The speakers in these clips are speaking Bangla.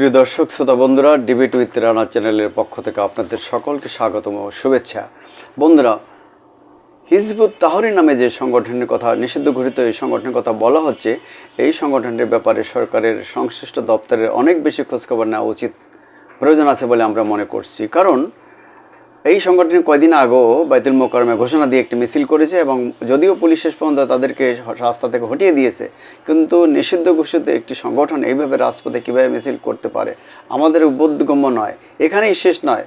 প্রিয় দর্শক, শ্রোতা বন্ধুরা ডিবেট উইথ রানা চ্যানেলের পক্ষ থেকে আপনাদের সকলকে স্বাগতম ও শুভেচ্ছা। বন্ধুরা, হিজবুত তাহরি নামে যে সংগঠনের কথা, নিষিদ্ধ ঘটিত এই সংগঠনের কথা বলা হচ্ছে, এই সংগঠনের ব্যাপারে সরকারের সংশ্লিষ্ট দপ্তরের অনেক বেশি খোঁজখবর নেওয়া উচিত প্রয়োজন আছে বলে আমরা মনে করছি। কারণ এই সংগঠন কয়দিন আগেও বাইতুল মোকারমে ঘোষণা দিয়ে একটি মিছিল করেছে এবং যদিও পুলিশ শেষ পর্যন্ত তাদেরকে রাস্তা থেকে হটিয়ে দিয়েছে, কিন্তু নিষিদ্ধ ঘোষিত একটি সংগঠন এইভাবে রাজপথে কীভাবে মিছিল করতে পারে আমাদের বোধগম্য নয়, এখানেই শেষ নয়।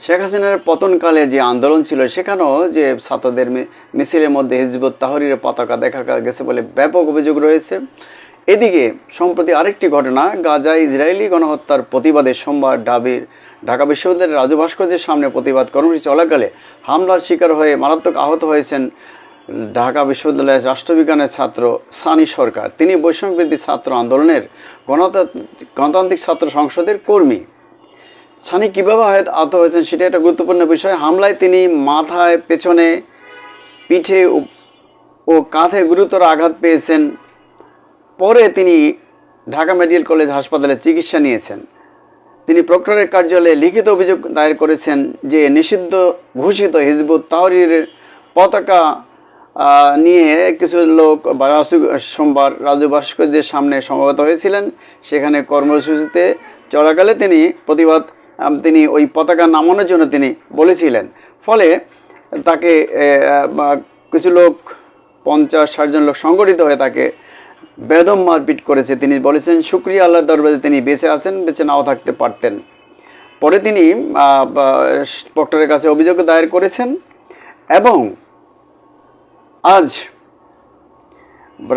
শেখ হাসিনার পতনকালে যে আন্দোলন ছিল সেখানেও যে ছাত্রদের মিছিলের মধ্যে হিজবুত তাহরির পতাকা দেখা গেছে বলে ব্যাপক অভিযোগ রয়েছে। এদিকে সম্প্রতি আরেকটি ঘটনা, গাজায় ইসরায়েলি গণহত্যার প্রতিবাদে সোমবার ডাবির ঢাকা বিশ্ববিদ্যালয়ের রাজু ভাস্কর্যের সামনে প্রতিবাদ কর্মসূচি চলাকালে হামলার শিকার হয়ে মারাত্মক আহত হয়েছেন ঢাকা বিশ্ববিদ্যালয়ের রাষ্ট্রবিজ্ঞানের ছাত্র সানি সরকার। তিনি বৈষম্যবৃদ্ধি ছাত্র আন্দোলনের গণতান্ত্রিক গণতান্ত্রিক ছাত্র সংসদের কর্মী। সানি কীভাবে আহত আহত হয়েছেন সেটা একটা গুরুত্বপূর্ণ বিষয়। হামলায় তিনি মাথায়, পেছনে, পিঠে ও কাঁধে গুরুতর আঘাত পেয়েছেন। পরে তিনি ঢাকা মেডিকেল কলেজ হাসপাতালে চিকিৎসা নিয়েছেন। তিনি প্রক্টরের কার্যালয়ে লিখিত অভিযোগ দায়ের করেছেন যে নিষিদ্ধ ঘোষিত হিজবুত তাহরির পতাকা নিয়ে কিছু লোক রাসু- সোমবার রাজু ভাস্কর্যের সামনে সমবেত হয়েছিলেন। সেখানে কর্মসূচিতে চলাকালে তিনি প্রতিবাদ তিনি ওই পতাকা নামানোর জন্য তিনি বলেছিলেন। ফলে তাকে কিছু লোক, পঞ্চাশ ষাটজন লোক সংগঠিত হয়ে তাকে বেদম মারপিট করেছে তিনি বলেছেন, শুক্রিয়া আল্লাহর দরবারে তিনি বেঁচে আছেন, বেঁচে নাও থাকতে পারতেন। পরে তিনি প্রক্টরের কাছে অভিযোগ দায়ের করেছেন এবং আজ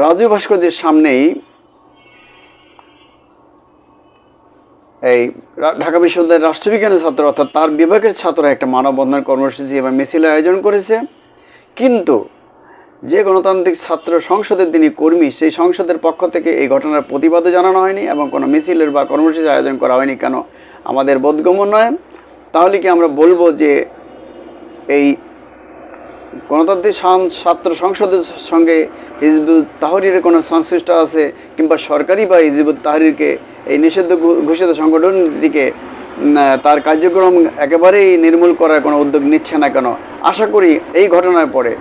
রাজু ভাস্কর্যের সামনেই এই ঢাকা বিশ্ববিদ্যালয়ের রাষ্ট্রবিজ্ঞানের ছাত্র অর্থাৎ তার বিভাগের ছাত্ররা একটা মানববন্ধন কর্মসূচি এবং মিছিলের আয়োজন করেছে। কিন্তু যে গণতান্ত্রিক ছাত্র সংসদের তিনি কর্মী, সেই সংসদের পক্ষ থেকে এই ঘটনার প্রতিবাদও জানানো হয়নি এবং কোনো মিছিলের বা কর্মসূচির আয়োজন করা হয়নি। কেন? আমাদের বোধগম্য নয়। তাহলে কি আমরা বলব যে এই গণতান্ত্রিক ছাত্র সংসদের সঙ্গে হিজবুত তাহরিরের কোনো সংশ্লিষ্ট আছে কিংবা সরকারি বা হিজবুত তাহরিরকে এই নিষিদ্ধ ঘোষিত সংগঠনটিকে তার কার্যক্রম একেবারেই নির্মূল করার কোনো উদ্যোগ নিচ্ছে না কেন? আশা করি এই ঘটনার পরে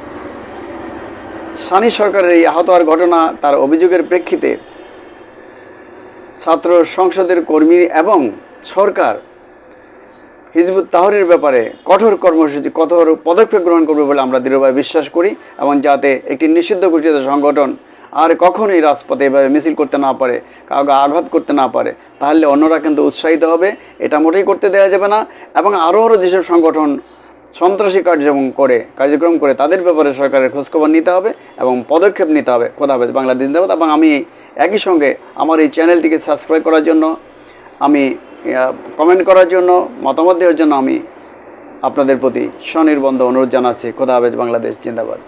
সানি সরকারের এই আহত হওয়ার ঘটনা তার অভিযোগের প্রেক্ষিতে ছাত্র সংসদের কর্মী এবং সরকার হিজবুত তাহরির ব্যাপারে কঠোর কর্মসূচি, কঠোর পদক্ষেপ গ্রহণ করবে বলে আমরা দৃঢ়ভাবে বিশ্বাস করি এবং যাতে একটি নিষিদ্ধ ঘোষিত সংগঠন আর কখনোই রাজপথে এভাবে মিছিল করতে না পারে, কাউকে আঘাত করতে না পারে, তাহলে অন্যরা কিন্তু উৎসাহিত হবে। এটা মোটেই করতে দেওয়া যাবে না এবং আরও আরও যেসব সংগঠন সন্ত্রাসী কার্যক্রম করে কার্যক্রম করে, তাদের ব্যাপারে সরকারের খোঁজখবর নিতে হবে এবং পদক্ষেপ নিতে হবে। কথা হবে বাংলাদেশ দিন এবং আমি একই সঙ্গে আমার এই চ্যানেলটিকে সাবস্ক্রাইব করার জন্য, আমি কমেন্ট করার জন্য, মতামত দেওয়ার জন্য আমি আপনাদের প্রতি স্বনির্বন্ধ অনুরোধ জানাচ্ছি। খোদা হাফেজ বাংলাদেশ জিন্দাবাদ।